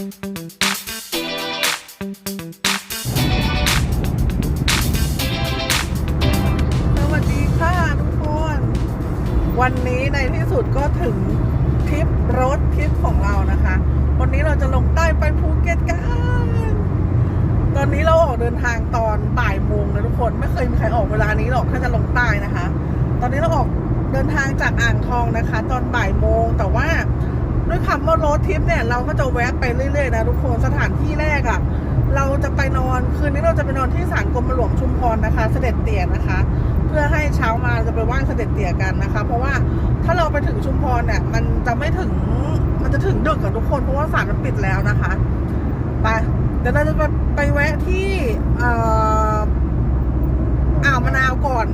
สวัสดีค่ะทุกคน วันนี้ในที่สุดก็ถึงทริปรถทริปของเรานะคะ วันนี้เราจะลงใต้ไปภูเก็ตกัน ตอนนี้เราออกเดินทางตอนบ่ายโมงนะทุกคน ไม่เคยมีใครออกเวลานี้หรอกถ้าจะลงใต้นะคะ ตอนนี้เราออกเดินทางจากอ่างทองนะคะ ตอนบ่ายโมงแต่ว่า คำว่ารถทิปเนี่ยเราก็จะแวะไปเรื่อยๆนะทุกคนสถานที่แรกอะ่ะเราจะไปนอนคืนนี้เราจะไปนอนที่ศาลกรมหลวงชุมพรนะคะ เสด็จเตี่ยนะคะ เพื่อให้เช้ามาจะไปไหว้เสด็จเตี่ยกันนะคะ เพราะว่าถ้าเราไปถึงชุมพรเนี่ยมันจะไม่ถึงมันจะถึงดึกกับทุกคนเพราะว่าศาลมันปิดแล้วนะคะไปเดี๋ยวเราจะไปไปแวะที่อ่าวมะนาวก่อน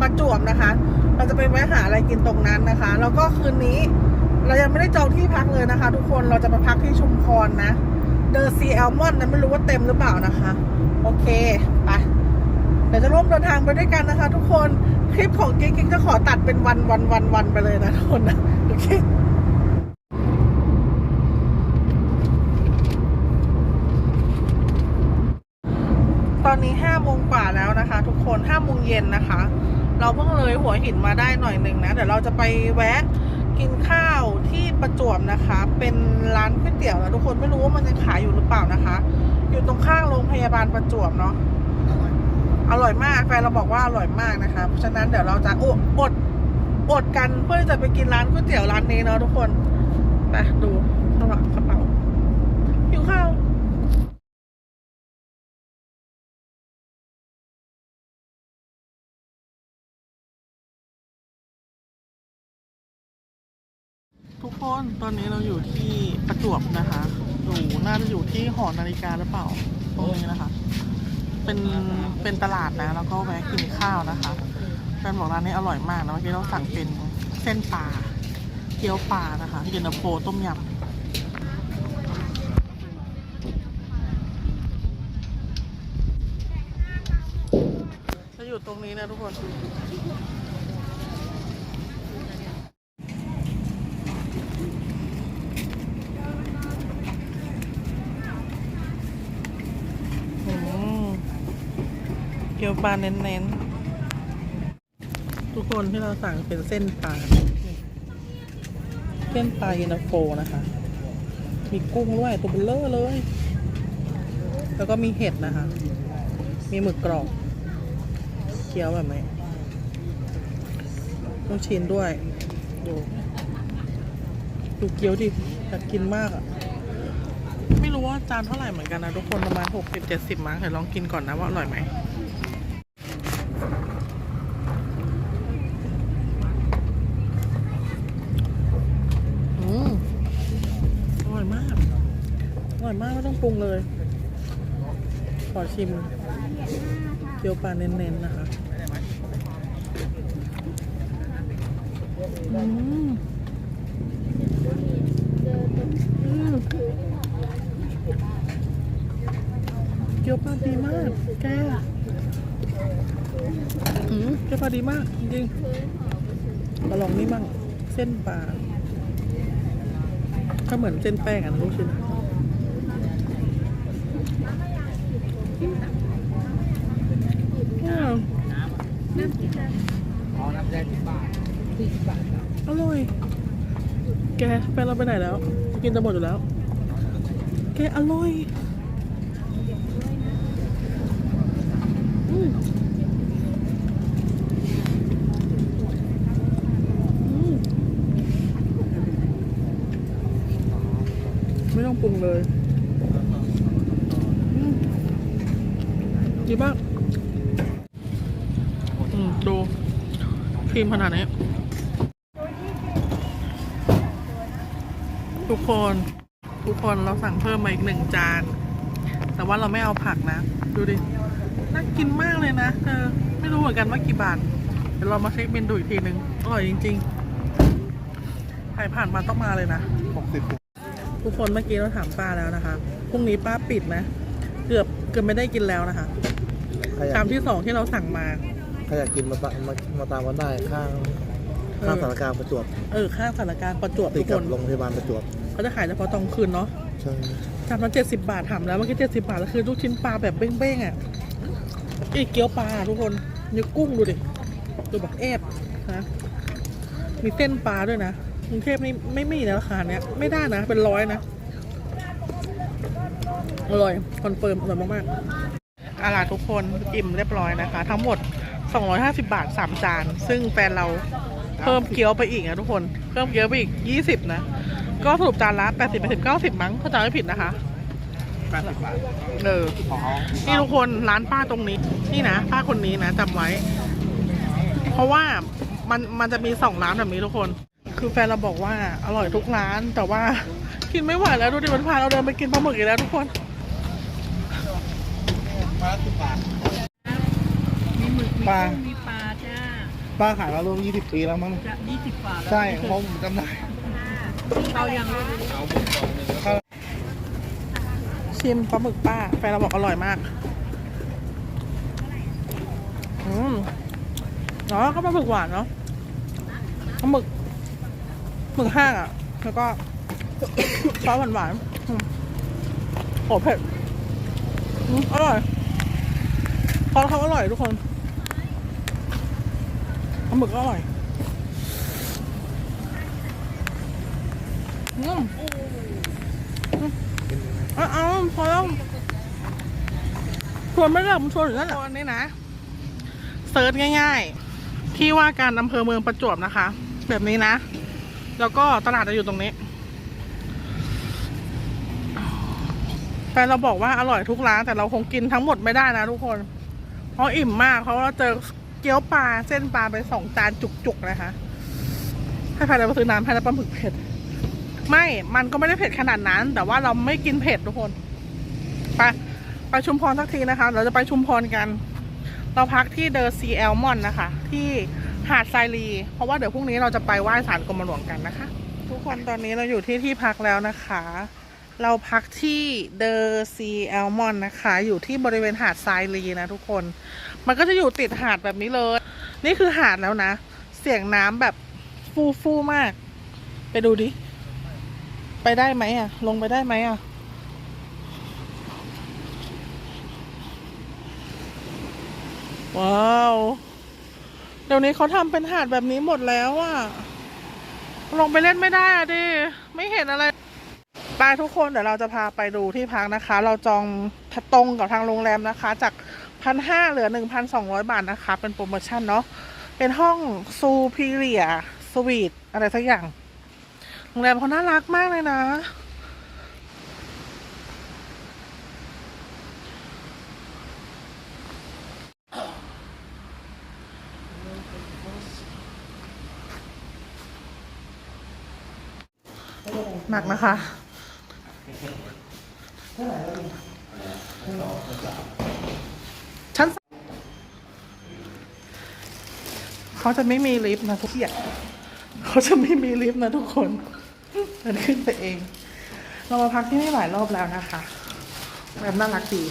ประจวบนะคะ เราจะไปแวะหาอะไรกินตรงนั้นนะคะ แล้วก็คืนนี้ เรายังไม่ได้จองที่พักเลยนะคะ ทุกคนเราจะไปพักที่ชุมพรนะเดอร์ซีแอลมอนนะไม่รู้ว่าเต็มหรือเปล่านะคะ โอเคไปเดี๋ยวจะร่วมเดินทางไปด้วยกันนะคะ ทุกคนคลิปของกิ๊กกิ๊กจะขอตัดเป็นวันวันวันวันไปเลยนะทุกคนนะโอเคตอนนี้ห้าโมงกว่าแล้วนะคะ ทุกคนห้าโมงเย็นนะคะ เราเพิ่งเลยหัวหินมาได้หน่อยหนึ่งนะเดี๋ยวเราจะไปแวะ กินข้าวที่ประจวบนะคะ เป็นร้านก๋วยเตี๋ยวนะทุกคนไม่รู้ว่ามันยังขายอยู่หรือเปล่านะคะ อยู่ตรงข้างโรงพยาบาลประจวบเนาะอร่อยมากแฟนเราบอกว่าอร่อยมากนะคะเพราะฉะนั้นเดี๋ยวเราจะอดอดอดกันเพื่อจะไปกินร้านก๋วยเตี๋ยวร้านนี้เนาะทุกคนไปดูสว่างกระเป๋าหิวข้าว ทุกคนตอนนี้เราอยู่ที่ประจวบนะคะอยู่น่าจะอยู่ที่หอนาฬิกาหรือเปล่าตรงนี้นะคะ เป็นเป็นตลาดนะ แล้วก็แวะกินข้าวนะคะแฟนบอกร้านนี้อร่อยมากนะเมื่อกี้เราสั่งเป็นเส้นปลาเกี๊ยวปลานะคะเย็นตาโฟต้มยำจะอยู่ตรงนี้นะทุกคน อืมเกี๊ ยวปลาเน้นๆ ทุกคนที่เราสั่งเป็นเส้นปลา เส้นปลาเยนโฟนะคะ มีกุ้งด้วยตัวเบลเลอร์เลย แล้วก็มีเห็ดนะคะ มีหมึกกรอบ เคี้ยวแบบไหนลูกชิ้นด้วย ดูดูเกี๊ยวดิอยากกินมากอะ ไม่รู้ว่าจานเท่าไหร่เหมือนกันนะทุกคนประมาณหกสิบเจ็ดสิบมั้งเดี๋ยวลองกินก่อนนะว่าอร่อยไหมอืมอร่อยมาก อร่อยมากไม่ต้อง ปรุงเลย ขอชิมเกี๊ยวปลาเน้นๆนะคะอืมอืมเกี๊ยวปลาดีมาก แกอืมเกี๊ยวปลาดีมากจริงมาลองนี่มั่ง เส้นปลาก็เหมือนเส้นแป้งอะลูกชิ้นอืม อ๋อน้ำแดงสิบบาทสี่สิบบาทครับ อร่อย แกแฟนเราไปไหนแล้ว กินจะหมดอยู่แล้ว แกอร่อยมไม่ต้องปรุงเลยอืมดีมากดูครีมขนาดนี้ ทุกคน ทุกคนเราสั่งเพิ่มมาอีกหนึ่งจาน แต่ว่าเราไม่เอาผักนะ ดูดิ น่ากินมากเลยนะเออไม่รู้เหมือนกันว่ากี่บาท เดี๋ยวเรามาเช็คบินดูอีกทีนึงอร่อยจริงๆใครผ่านมาต้องมาเลยนะหกสิบทุกคนเมื่อกี้เราถามป้าแล้วนะคะพรุ่งนี้ป้าปิดนะ เกือบเกือบไม่ได้กินแล้วนะคะใครอยาชากมที่สองที่เราสั่งมา ใครอยากกินมาตามมามาตามกันได้ข้าง ข้างสารกลารประจวบเออข้างสถานการณ์ประจวบติทุดกกัคบนโรงพยาบาลประจวบไปเขาจะขายเฉพาะตอนกลางคืนเนาะใช่จานละเจ็ดสิบบาทถามแล้วเมื่อกี้เจ็ดสิบาทแล้วคือลูกชิ้นปลาแบบเบ้งๆอะอีกเกี๊ยวปลาทุกคนนี่กุ้งดูดิดูแบบแอบนะมีเส้นปลาด้วยนะกรุงเทพนี่ไม่มีนะราคาเนี้ยไม่ได้นะเป็นร้อยนะอร่อยคอนเฟิร์มอร่อยมากๆ อาล่ะทุกคนอิ่มเรียบร้อยนะคะ ทั้งหมด 250 บาท 3 จาน ซึ่งแฟนเรา เพิ่มเกี๊ยวไปอีกนะทุกคน เพิ่มเกี๊ยวไปอีก20นะ ก็สรุปจานละ80 80 90มั้งถ้าจำไม่ผิดนะคะแปดสิบบาทเอออ๋อนี่ทุกคนร้านป้าตรงนี้ นี่นะป้าคนนี้นะจำไว้ เพราะว่ามันมันจะมีสองร้านแบบนี้ทุกคน คือแฟนเราบอกว่าอร่อยทุกร้านแต่ว่ากินไม่ไหวแล้วดูดิมันพาเราเดินไปกินปลาหมึกอีกแล้วทุกคนมาสิบบาทมีหมึกมีปลากุ้งมีปลาจ้า ป้าขายมาร่วมยี่สิบปีแล้วมั้งจะยี่สิบบาทแล้วใช่เพราะผมจำได้เอาอย่างเลยเอาหมดสองหนึ่งแล้วก็ชิมปลาหมึกป้า แฟนเราบอกอร่อยมาก อืมอ๋อก็ปลาหมึกหวานเนาะปลาหมึกหมึกแห้างอะ แล้วก็ ซอสหวานๆอืมโหเผ็ดอืมอร่อยพอเขาอร่อยทุกคน ปลาหมึกก็อร่อยอืมเอาเอาพอแล้วชวนไม่เลิกมันชวนอยู่นั่นแหละตอนนี้นะเซิร์ชง่ายๆ ที่ว่าการอำเภอเมืองประจวบนะคะ แบบนี้นะ แล้วก็ตลาดจะอยู่ตรงนี้แฟนเราบอกว่าอร่อยทุกร้านแต่เราคงกินทั้งหมดไม่ได้นะทุกคน เพราะอิ่มมากเพราะเราเจอ เกี๊ยวปลาเส้นปลาไปสองจานจุกๆนะคะ ให้แฟนเราไปซื้อน้ำให้แล้วปลาหมึกเผ็ด ไม่ มันก็ไม่ได้เผ็ดขนาดนั้น แต่ว่าเราไม่กินเผ็ดทุกคน ไปไปชุมพรสักทีนะคะ เราจะไปชุมพรกัน เราพักที่เดอะซีแอลมอนนะคะ ที่หาดทรายลีเพราะว่าเดี๋ยวพรุ่งนี้เราจะไปไหว้ศาลกรมหลวงกันนะคะ ทุกคนตอนนี้เราอยู่ที่ที่พักแล้วนะคะ เราพักที่เดอะซีแอลมอนนะคะ อยู่ที่บริเวณหาดทรายลีนะทุกคน มันก็จะอยู่ติดหาดแบบนี้เลย นี่คือหาดแล้วนะ เสียงน้ำแบบฟูฟูมาก ไปดูดิ ไปได้ไหมอะ ลงไปได้ไหมอะ ว้าว เดี๋ยวนี้เขาทำเป็นหาดแบบนี้หมดแล้วอะ ลงไปเล่นไม่ได้อะดิ ไม่เห็นอะไรไปทุกคนเดี๋ยวเราจะพาไปดูที่พักนะคะ เราจองตรงกับทางโรงแรมนะคะ จาก พันห้าเหลือหนึ่งพันสองร้อยบาทนะคะ เป็นโปรโมชั่นเนาะเป็นห้องซูพีเรียสวีทอะไรสักอย่างโรงแรมเขาน่ารักมากเลยนะ หนักนะคะ ชั้นสาม เขาจะไม่มีลิฟต์นะทุกอย่างเขาจะไม่มีลิฟต์นะทุกคนเดินขึ้นไปเอง เรามาพักที่นี่หลายรอบแล้วนะคะแบบน่ารักดี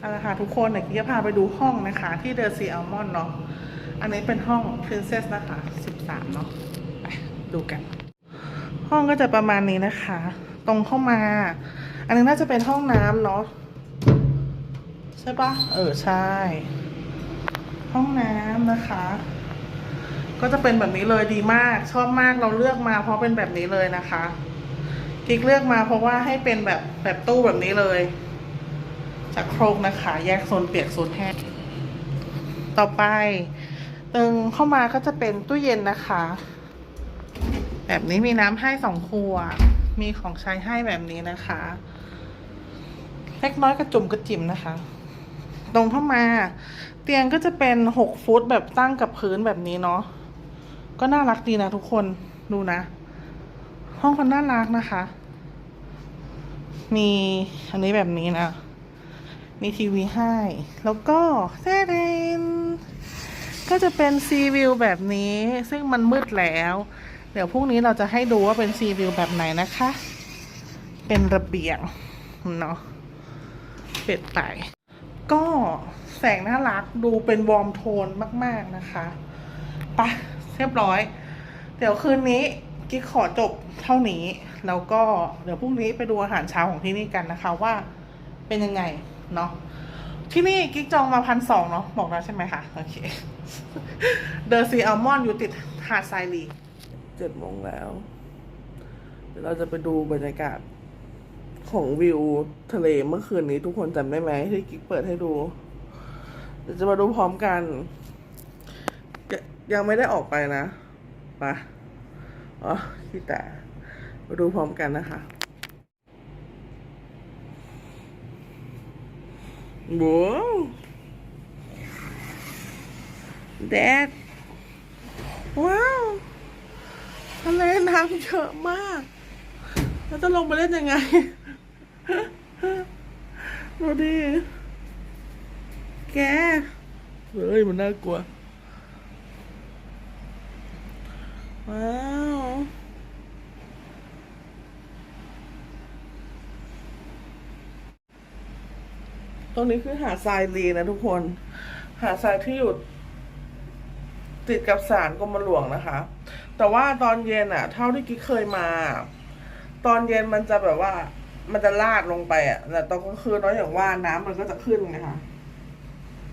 เอาละค่ะทุกคนเดี๋ยวกี้จะพาไปดูห้องนะคะ ที่เดอะซีอัลมอนเนาะ อันนี้เป็นห้อง Princess นะคะ 13 เนาะไปดูกัน ห้องก็จะประมาณนี้นะคะ ตรงเข้ามา อันนี้น่าจะเป็นห้องน้ำเนาะใช่ปะเออ ใช่ ห้องน้ำนะคะ ก็จะเป็นแบบนี้เลยดีมาก ชอบมากเราเลือกมาเพราะเป็นแบบนี้เลยนะคะกิ๊กเลือกมาเพราะว่าให้เป็นแบบแบบตู้แบบนี้เลย จากโครกนะคะ แยกโซนเปียกโซนแห้งต่อไป ตึงเข้ามาก็จะเป็นตู้เย็นนะคะ แบบนี้มีน้ำให้สองขวดมีของใช้ให้แบบนี้นะคะเล็กน้อยกระจุ่มกระจิ๋มนะคะ ตรงเข้ามา เตียงก็จะเป็นหกฟุตแบบตั้งกับพื้นแบบนี้เนาะก็น่ารักดีนะทุกคนดูนะ ห้องเขาน่ารักนะคะ มีอันนี้แบบนี้นะ มีทีวีให้ แล้วก็แท้เดน ก็จะเป็นซีวิวแบบนี้ ซึ่งมันมืดแล้ว เดี๋ยวพรุ่งนี้เราจะให้ดูว่าเป็นซีวิวแบบไหนนะคะ เป็นระเบียงเนาะเป็ดไปก็แสงน่ารักดูเป็นวอร์มโทนมาก ๆนะคะไปะเรียบร้อย เดี๋ยวคืนนี้กิ๊กขอจบเท่านี้ แล้วก็เดี๋ยวพรุ่งนี้ไปดูอาหารเช้าของที่นี่กันนะคะว่าเป็นยังไงเนาะ ที่นี่กิ๊กจองมาพันสองเนาะบอกแล้วใช่ไหมคะ โอเคเดอร์ซีอัลมอนอยู่ติดหาดทรายลีเจ็ดโมงแล้ว เดี๋ยวเราจะไปดูบรรยากาศของวิวทะเลเมื่อคืนนี้ทุกคนจำได้ไหมที่กิ๊กเปิดให้ดู เดี๋ยวจะมาดูพร้อมกัน ยังไม่ได้ออกไปนะไปอ๋อที่แต่มาดูพร้อมกันนะคะ ว้าวแดดว้าวทะเลน้ำเยอะมาก แล้วจะลงไปเล่นยังไง ดูดิ แก เฮ้ย มันน่ากลัว ว้าว ตรงนี้คือหาดทรายลีนะทุกคน หาดทรายที่อยู่ติดกับศาลกรมหลวงนะคะ แต่ว่าตอนเย็นอะเท่าที่กิ๊กเคยมา ตอนเย็นมันจะแบบว่า มันจะลาดลงไปอะแต่ตอนกลางคืนน้อยอย่างว่าน้ำมันก็จะขึ้นไงคะ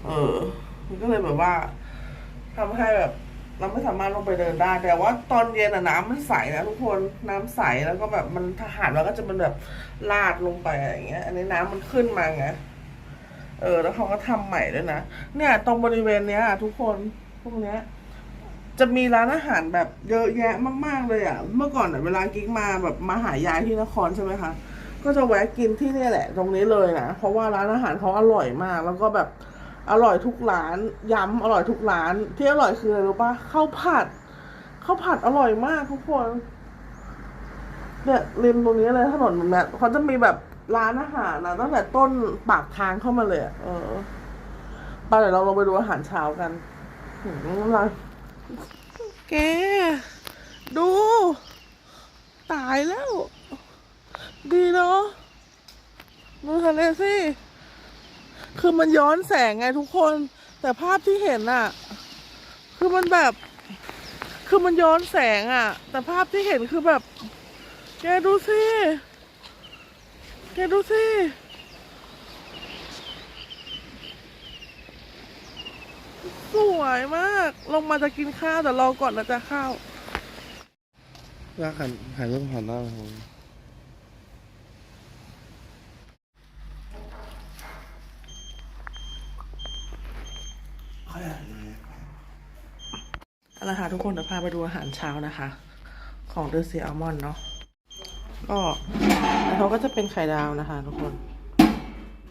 เออ มันก็เลยแบบว่าทำให้แบบ เราไม่สามารถลงไปเดินได้ แต่ว่าตอนเย็นอะน้ำมันใสนะทุกคนน้ำใสแล้วก็แบบมันทหารมันก็จะเป็นแบบลาดลงไปอะไรอย่างเงี้ย อันนี้น้ำมันขึ้นมาไง เออ แล้วเขาก็ทำใหม่ด้วยนะ เนี่ย ตรงบริเวณเนี้ยอะทุกคนพวกเนี้ย จะมีร้านอาหารแบบเยอะแยะมาก ๆ เลยอะ เมื่อก่อนอะเวลากิ๊กมาแบบมาหายายที่นครใช่ไหมคะ ก็จะแวะกินที่เนี่ยแหละ ตรงนี้เลยนะ เพราะว่าร้านอาหารเขาอร่อยมาก แล้วก็แบบอร่อยทุกร้าน ย้ำอร่อยทุกร้าน ที่อร่อยคืออะไรรู้ปะข้าวผัดข้าวผัดอร่อยมากทุกคนเนี่ยริมตรงนี้เลยถนนตรงนี้เขาจะมีแบบ ร้านอาหารนะตั้งแต่ต้นปากทางเข้ามาเลยอะเออไปเดี๋ยวเราลงไปดูอาหารเช้ากันหืมอะไรแก ดู ตายแล้ว ดีเนาะดูทะเลสิ คือมันย้อนแสงไงทุกคน แต่ภาพที่เห็นอะคือมันแบบ คือมันย้อนแสงอะแต่ภาพที่เห็นคือแบบ แกดูสิ แกดูสิสวยมาก ลงมาจะกินข้าวแต่รอก่อนนะจะข้าวยากหันหันเรื่องหันหน้าผมเอาละค่ะทุกคนเดี๋ยวพาไปดูอาหารเช้านะคะ ของเดอ s ีอัลมอนเนาะ ก็เขาก็จะเป็นไข่ดาวนะคะ ทุกคน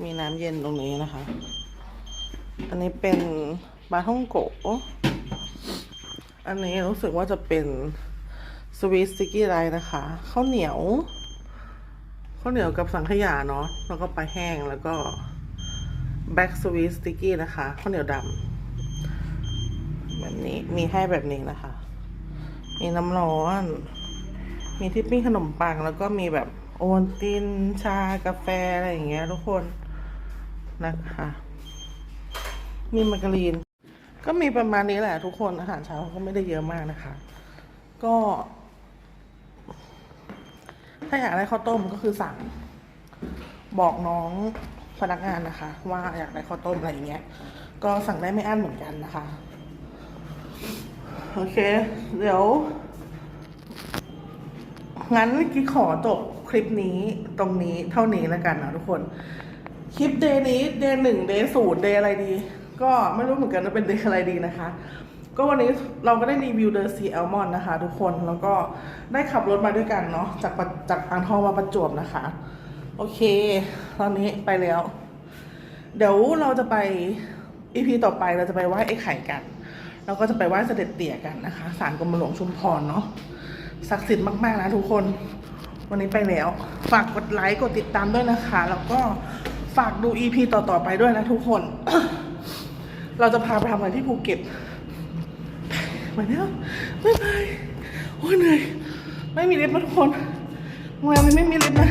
มีน้ำเย็นตรงนี้นะคะ อันนี้เป็นปลาท่องโกอันนี้รู้สึกว่าจะเป็นสวีทสติกกี้ไรนะคะข้าวเหนียวข้าวเหนียวกับสังขยาเนาะแล้วก็ปลาแห้งแล้วก็แบ็กสวีทสติกกี้นะคะข้าวเหนียวดำแบบนี้มีให้แบบนี้นะคะ มีน้ำร้อน มีทิปปิ้งขนมปังแล้วก็มีแบบโอวัลตินชากาแฟอะไรอย่างเงี้ยทุกคนนะคะ มีมาการีน ก็มีประมาณนี้แหละทุกคนอาหารเช้าก็ไม่ได้เยอะมากนะคะ ก็ ถ้าอยากได้ข้าวต้มก็คือสั่ง บอกน้องพนักงานนะคะ ว่าอยากได้ข้าวต้มอะไรอย่างเงี้ย ก็สั่งได้ไม่อั้นเหมือนกันนะคะ โอเค เดี๋ยว งั้นกิ๊กขอจบคลิปนี้ตรงนี้เท่านี้แล้วกันนะทุกคน คลิปเดย์นี้เดย์หนึ่งเดย์ศูนย์เดย์อะไรดี ก็ไม่รู้เหมือนกันว่าเป็นเดย์อะไรดีนะคะ ก็วันนี้เราก็ได้รีวิวเดอร์ซีแอลมอนนะคะ ทุกคนแล้วก็ได้ขับรถมาด้วยกันเนาะจากจากอ่างทองมาประจวบนะคะ โอเค ตอนนี้ไปแล้ว เดี๋ยวเราจะไปอีพีต่อไปเราจะไปไหว้ไอ้ไข่กันแล้วก็จะไปไหว้เสด็จเตี่ยกันนะคะศาลกรมหลวงชุมพรเนาะ ศักดิ์สิทธิ์มากๆนะทุกคน วันนี้ไปแล้ว ฝากกดไลค์กดติดตามด้วยนะคะ แล้วก็ฝากดูอีพีต่อๆไปด้วยนะทุกคน เราจะพาไปทำอะไรที่ภูเก็ตไปแล้วบ๊ายบายโอ้ยเหนื่อยไม่มีลิฟต์นะทุกคนโรงแรมนี้ไม่มีลิฟต์นะ